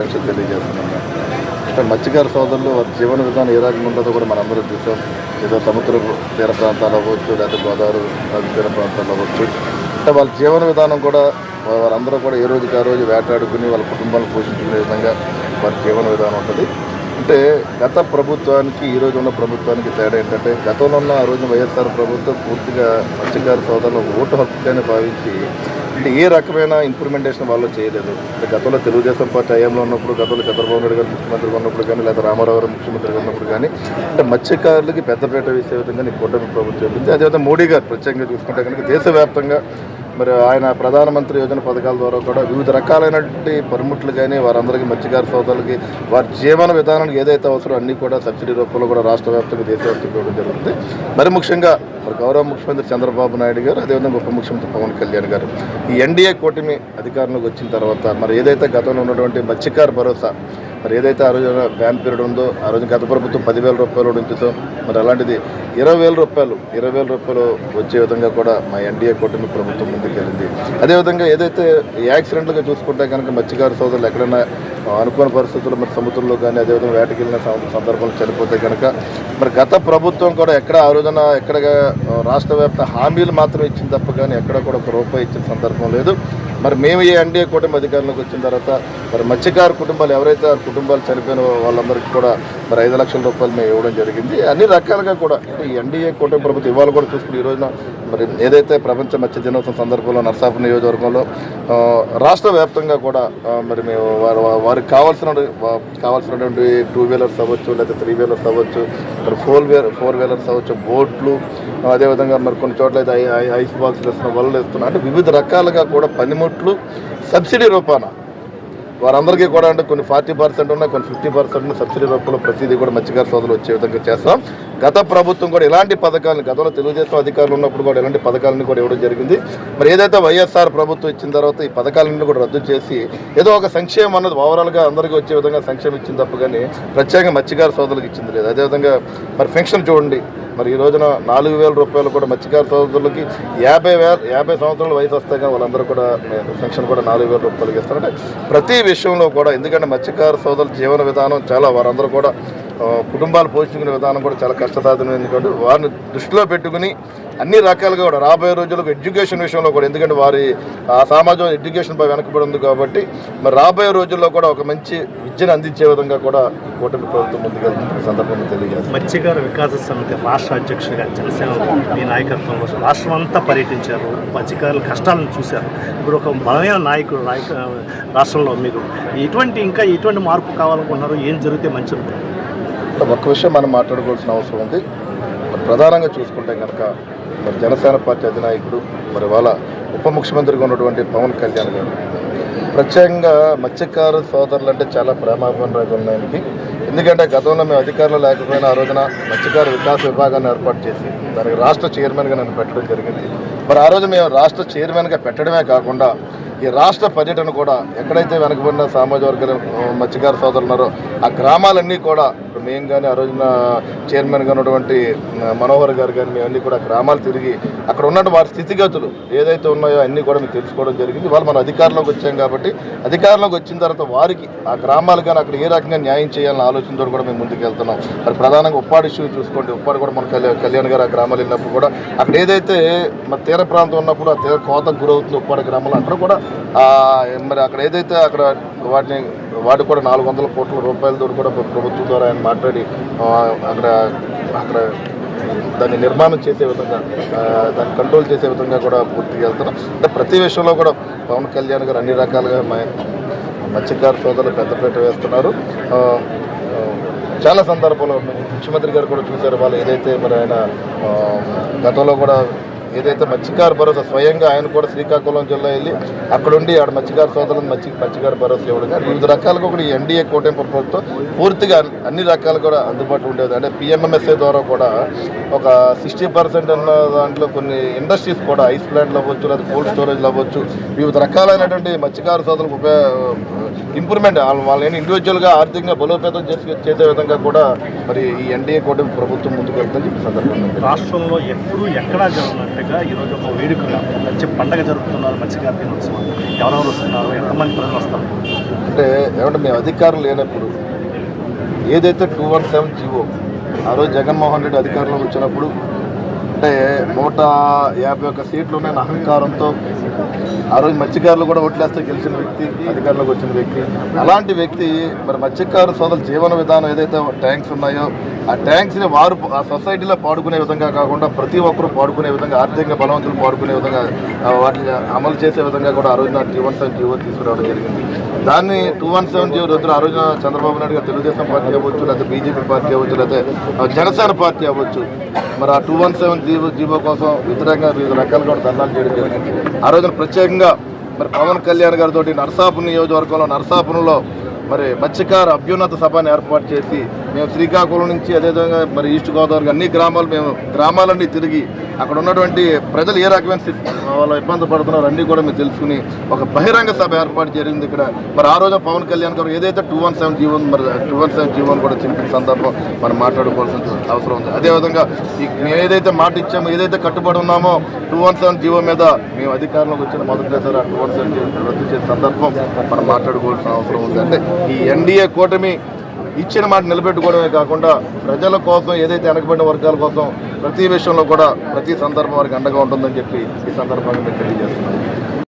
తెలియజేస్తున్నాం మత్స్యకార సోదరులు వారి జీవన విధానం ఏ రకంగా ఉంటుందో కూడా మనందరూ చూసాం. ఏదో సముద్ర తీర ప్రాంతాలు అవ్వచ్చు లేదా గోదావరి నది తీర ప్రాంతాలు అవ్వచ్చు. అంటే వాళ్ళ జీవన విధానం కూడా వారందరూ కూడా ఏ రోజుకి ఆ రోజు వేటాడుకుని వాళ్ళ కుటుంబాలను పోషించుకునే విధంగా వారి జీవన విధానం ఉంటుంది. అంటే గత ప్రభుత్వానికి ఈ రోజు ఉన్న ప్రభుత్వానికి తేడా ఏంటంటే గతంలో ఉన్న ఆ రోజు వైఎస్ఆర్ ప్రభుత్వం పూర్తిగా మత్స్యకార సోదరులు ఓటు హక్కుగానే భావించి అంటే ఏ రకమైన ఇంప్లిమెంటేషన్ వాళ్ళు చేయలేదు. అంటే గతంలో తెలుగుదేశం పార్టీ హయాంలో ఉన్నప్పుడు గతంలో చంద్రబాబు నాయుడు గారు ముఖ్యమంత్రిగా ఉన్నప్పుడు కానీ లేదా రామారావు గారు ముఖ్యమంత్రిగా ఉన్నప్పుడు కానీ అంటే మత్స్యకారులకి పెద్దపీట వేసే విధంగా కూటమి ప్రభుత్వం చెప్పింది అదేవిధంగా మోడీ గారు ప్రత్యేకంగా చూసుకుంటే కనుక దేశవ్యాప్తంగా మరి ఆయన ప్రధానమంత్రి యోజన పథకాల ద్వారా కూడా వివిధ రకాలైనటువంటి పరిముట్లు కానీ వారందరికీ మత్స్యకార సోదరులకి వారి జీవన విధానానికి ఏదైతే అవసరం అన్నీ కూడా సబ్సిడీ రూపంలో కూడా రాష్ట్ర వ్యాప్తంగా దేశవ్యాప్తంగా ఇవ్వడం జరుగుతుంది. మరి ముఖ్యంగా మరి గౌరవ ముఖ్యమంత్రి చంద్రబాబు నాయుడు గారు అదేవిధంగా ఉప ముఖ్యమంత్రి పవన్ కళ్యాణ్ గారు. ఈ ఎన్డీఏ కూటమి అధికారంలోకి వచ్చిన తర్వాత మరి ఏదైతే గతంలో ఉన్నటువంటి మత్స్యకార భరోసా మరి ఏదైతే ఆ రోజు బ్యాన్ పీరియడ్ ఉందో ఆ రోజు గత ప్రభుత్వం పదివేల రూపాయలు ఉంచుతో మరి అలాంటిది ఇరవై వేల రూపాయలు ఇరవై వేల రూపాయలు వచ్చే విధంగా కూడా మా ఎన్డీఏ కూటమి ప్రభుత్వం ముందుకెళ్ళింది. అదేవిధంగా ఏదైతే యాక్సిడెంట్లుగా చూసుకుంటే కనుక మత్స్యకార సోదరులు ఎక్కడైనా అనుకోని పరిస్థితుల్లో మరి సముద్రంలో కానీ అదేవిధంగా వేటకి వెళ్ళిన సందర్భంలో చనిపోతే కనుక మరి గత ప్రభుత్వం కూడా ఎక్కడ ఆ రోజున ఎక్కడ రాష్ట్ర వ్యాప్త హామీలు మాత్రం ఇచ్చింది తప్ప కానీ ఎక్కడ కూడా ఒక రూపాయి ఇచ్చిన సందర్భం లేదు. మరి మేము ఈ ఎన్డీఏ కూటమి అధికారంలోకి వచ్చిన తర్వాత మరి మత్స్యకార కుటుంబాలు ఎవరైతే ఆ కుటుంబాలు చనిపోయిన వాళ్ళందరికీ కూడా మరి ఐదు లక్షల రూపాయలు మేము ఇవ్వడం జరిగింది. అన్ని రకాలుగా కూడా ఈ ఎన్డీఏ కూటమి ప్రభుత్వం ఇవాళ కూడా చూసుకుని ఈ రోజున మరి ఏదైతే ప్రపంచ మత్స్య దినోత్సవం సందర్భంలో నర్సాపురం నియోజకవర్గంలో రాష్ట్ర వ్యాప్తంగా కూడా మరి మేము వారు వారికి కావాల్సిన కావాల్సినటువంటి టూ వీలర్స్ అవ్వచ్చు లేదా త్రీ వీలర్స్ అవ్వచ్చు మరి ఫోర్ వీలర్ ఫోర్ వీలర్స్ అవ్వచ్చు బోట్లు అదేవిధంగా మరి కొన్ని చోట్ల అయితే ఐస్ బాక్స్ వేస్తున్న వలలు వేస్తున్నా అంటే వివిధ రకాలుగా కూడా పనిముట్లు సబ్సిడీ రూపాన వారందరికీ కూడా అంటే కొన్ని ఫార్టీ పర్సెంట్ ఉన్నాయి కొన్ని ఫిఫ్టీ పర్సెంట్ సబ్సిడీ రూపంలో ప్రతిదీ కూడా మత్స్యకార సోదరులు వచ్చే విధంగా చేస్తాం. గత ప్రభుత్వం కూడా ఇలాంటి పథకాలను గతంలో తెలుగుదేశం అధికారులు ఉన్నప్పుడు కూడా ఇలాంటి పథకాలను కూడా ఇవ్వడం జరిగింది. మరి ఏదైతే వైఎస్ఆర్ ప్రభుత్వం ఇచ్చిన తర్వాత ఈ పథకాలన్నీ కూడా రద్దు చేసి ఏదో ఒక సంక్షేమం అన్నది ఓవరాల్గా అందరికీ వచ్చే విధంగా సంక్షేమం ఇచ్చింది తప్ప కానీ ప్రత్యేకంగా మత్స్యకార సోదరులకు ఇచ్చింది లేదు. అదేవిధంగా మరి పెన్షన్ చూడండి. మరి ఈ రోజున నాలుగు వేల రూపాయలు కూడా మత్స్యకార సోదరులకి యాభై వేల యాభై సంవత్సరాల వయసు వస్తాయి కానీ వాళ్ళందరూ కూడా పెన్షన్ కూడా నాలుగు వేల రూపాయలకి ఇస్తారంటే ప్రతి విషయంలో కూడా ఎందుకంటే మత్స్యకార సోదరుల జీవన విధానం చాలా వారందరూ కూడా కుటుంబాలు పోషించుకునే విధానం కూడా చాలా కష్టసాధ్యం ఎందుకంటే వారిని దృష్టిలో పెట్టుకుని అన్ని రకాలుగా కూడా రాబోయే రోజుల్లో ఎడ్యుకేషన్ విషయంలో కూడా ఎందుకంటే వారి ఆ సమాజం ఎడ్యుకేషన్ పై వెనకబడి ఉంది కాబట్టి మరి రాబోయే రోజుల్లో కూడా ఒక మంచి విద్యను అందించే విధంగా కూడా కూటమి ప్రభుత్వం ముందుకెళ్తున్న సందర్భంగా తెలియజేస్తాం మత్స్యకార వికాస సమితి రాష్ట్ర అధ్యక్షుడిగా జనసేన మీ నాయకత్వంలో రాష్ట్రం అంతా పర్యటించారు. మత్స్యకారుల కష్టాలను చూశారు. ఇప్పుడు ఒక బలమైన నాయకుడు నాయక రాష్ట్రంలో మీరు ఎటువంటి ఇంకా ఎటువంటి మార్పు కావాలనుకుంటున్నారు ఏం జరిగితే మంచిది? ఒక్క విషయం మనం మాట్లాడుకోవాల్సిన అవసరం ఉంది. మరి ప్రధానంగా చూసుకుంటే కనుక మరి జనసేన పార్టీ అధినాయకుడు మరి వాళ్ళ ఉప ముఖ్యమంత్రిగా ఉన్నటువంటి పవన్ కళ్యాణ్ గారు. ప్రత్యేకంగా మత్స్యకారు సోదరులు అంటే చాలా ప్రేమాభిమానాలు ఉన్నాయి ఎందుకంటే గతంలో మేము అధికారులు లేకపోయినా ఆ రోజున మత్స్యకార వికాస విభాగాన్ని ఏర్పాటు చేసి దానికి రాష్ట్ర చైర్మన్గా నన్ను పెట్టడం జరిగింది. మరి ఆ రోజు మేము రాష్ట్ర చైర్మన్గా పెట్టడమే కాకుండా ఈ రాష్ట్ర పర్యటన కూడా ఎక్కడైతే వెనకబడిన సామాజిక వర్గ మత్స్యకారు మత్స్యకార సోదరులు ఉన్నారో ఆ గ్రామాలన్నీ కూడా ఇప్పుడు మేము కానీ ఆ రోజున చైర్మన్గా ఉన్నటువంటి మనోహర్ గారు కానీ మేమన్నీ కూడా గ్రామాలు తిరిగి అక్కడ ఉన్నటువంటి వారి స్థితిగతులు ఏదైతే ఉన్నాయో అన్నీ కూడా మేము తెలుసుకోవడం జరిగింది. వాళ్ళు మన అధికారంలోకి వచ్చాం కాబట్టి అధికారంలోకి వచ్చిన తర్వాత వారికి ఆ గ్రామాలు కానీ అక్కడ ఏ రకంగా న్యాయం చేయాలని ఆలోచనతో కూడా మేము ముందుకు వెళ్తున్నాం. మరి ప్రధానంగా ఉప్పాడి ఇష్యూ చూసుకోండి. ఉప్పాడు కూడా మన కళ్యాణ్ కళ్యాణ్ గారు ఆ గ్రామాలు వెళ్ళినప్పుడు కూడా అక్కడ ఏదైతే మన తీర ప్రాంతం ఉన్నప్పుడు ఆ తీర కోతకు గురవుతుంది ఉప్పాడి గ్రామాలు అక్కడ కూడా మరి అక్కడ ఏదైతే అక్కడ వాటిని వాటి కూడా నాలుగు వందల కోట్ల రూపాయలతో కూడా ప్రభుత్వం ద్వారా ఆయన మాట్లాడి అక్కడ అక్కడ దాన్ని నిర్మాణం చేసే విధంగా దాన్ని కంట్రోల్ చేసే విధంగా కూడా పూర్తిగా వెళ్తున్నాం. అంటే ప్రతి విషయంలో కూడా పవన్ కళ్యాణ్ గారు అన్ని రకాలుగా మా మత్స్యకార సోదరులు పెద్దపీట వేస్తున్నారు. చాలా సందర్భాల్లో ముఖ్యమంత్రి గారు కూడా చూశారు. వాళ్ళు ఏదైతే మరి ఆయన గతంలో కూడా ఏదైతే మత్స్యకార భరోసా స్వయంగా ఆయన కూడా శ్రీకాకుళం జిల్లా వెళ్ళి అక్కడుండి ఆడ మత్స్యకార సోదరులను మత్స్య మత్స్యకార భరోసా ఇవ్వడం వివిధ రకాలుగా కూడా ఈ ఎన్డీఏ కూటమి ప్రభుత్వం పూర్తిగా అన్ని రకాలు కూడా అందుబాటులో ఉండేది అంటే పిఎంఎంఎస్ఏ ద్వారా కూడా ఒక సిక్స్టీ పర్సెంట్ ఉన్న దాంట్లో కొన్ని ఇండస్ట్రీస్ కూడా ఐస్ ప్లాంట్లు అవ్వచ్చు లేదా కోల్డ్ స్టోరేజ్లు అవ్వచ్చు. వివిధ రకాలైనటువంటి మత్స్యకార సోదరులకు ఉపయోగ ఇంప్రూవ్మెంట్ వాళ్ళని ఇండివిజువల్గా ఆర్థికంగా బలోపేతం చేసి చేసే విధంగా కూడా మరి ఈ ఎన్డీఏ కూటమి ప్రభుత్వం ముందుకు వెళ్తుంది సందర్భంగా రాష్ట్రంలో ఎప్పుడు ఎక్కడా జరగనట్టు వేడుకగా ఈరోజు ఒక వేడుకగా మంచి పండగ జరుపుతున్నారు మత్స్యకార దినోత్సవం ఎవరెవరు వస్తున్నారు ఎంతమంది ప్రజలు వస్తారు? అంటే ఏమంటే మేము అధికారం లేనప్పుడు ఏదైతే టూ వన్ సెవెన్ జీవో ఆ రోజు జగన్మోహన్ రెడ్డి అధికారంలో వచ్చినప్పుడు అంటే నూట యాభై ఒక్క సీట్లు ఉన్న అహంకారంతో ఆ రోజు మత్స్యకారులు కూడా ఓట్లేస్తే గెలిచిన వ్యక్తి అధికారంలోకి వచ్చిన వ్యక్తి. అలాంటి వ్యక్తి మరి మత్స్యకారు సోదరుల జీవన విధానం ఏదైతే ట్యాంక్స్ ఉన్నాయో ఆ ట్యాంక్స్ని వారు ఆ సొసైటీలో పాడుకునే విధంగా కాకుండా ప్రతి ఒక్కరూ పాడుకునే విధంగా ఆర్థికంగా బలవంతులు పాడుకునే విధంగా వాటిని అమలు చేసే విధంగా కూడా ఆ రోజున టూ వన్ సెవెన్ జీవో తీసుకురావడం జరిగింది. దాన్ని టూ వన్ సెవెన్ జీవో రోజున ఆ రోజున చంద్రబాబు నాయుడు గారు తెలుగుదేశం పార్టీ అవ్వచ్చు లేకపోతే బీజేపీ పార్టీ అవ్వచ్చు లేకపోతే జనసేన పార్టీ అవ్వచ్చు. మరి ఆ two one seven GO GO కోసం వ్యతిరేకంగా వివిధ రకాలుగా కూడా ధర్నాలు చేయడం జరిగింది. ఆ రోజున ప్రత్యేకంగా మరి పవన్ కళ్యాణ్ గారితో నర్సాపురం నియోజకవర్గంలో నర్సాపురంలో మరి మత్స్యకార అభ్యున్నత సభను ఏర్పాటు చేసి మేము శ్రీకాకుళం నుంచి అదేవిధంగా మరి ఈస్ట్ గోదావరి అన్ని గ్రామాలు మేము గ్రామాలన్నీ తిరిగి అక్కడ ఉన్నటువంటి ప్రజలు ఏ రకమైన వాళ్ళ వాళ్ళు ఇబ్బంది పడుతున్నారు అన్నీ కూడా మేము తెలుసుకుని ఒక బహిరంగ సభ ఏర్పాటు జరిగింది ఇక్కడ. మరి ఆ రోజు పవన్ కళ్యాణ్ గారు ఏదైతే టూ వన్ సెవెన్ జీవో మరి టూ వన్ సెవెన్ జీవోని కూడా చింపిన సందర్భం మనం మాట్లాడుకోవాల్సిన అవసరం ఉంది. అదేవిధంగా మేము ఏదైతే మాట ఇచ్చామో ఏదైతే కట్టుబడి ఉన్నామో టూ వన్ సెవెన్ జీవో మీద మేము అధికారంలోకి వచ్చిన మొదటిసారి ఆ టూ వన్ సెవెన్ జీవో రద్దు చేసే సందర్భం మనం మాట్లాడుకోవాల్సిన అవసరం ఉంది. అంటే ఈ ఎన్డీఏ కూటమి ఇచ్చిన మాట నిలబెట్టుకోవడమే కాకుండా ప్రజల కోసం ఏదైతే వెనకబడిన వర్గాల కోసం ప్రతి విషయంలో కూడా ప్రతి సందర్భం వారికి అండగా ఉంటుందని చెప్పి ఈ సందర్భంగా మేము తెలియజేస్తున్నాం.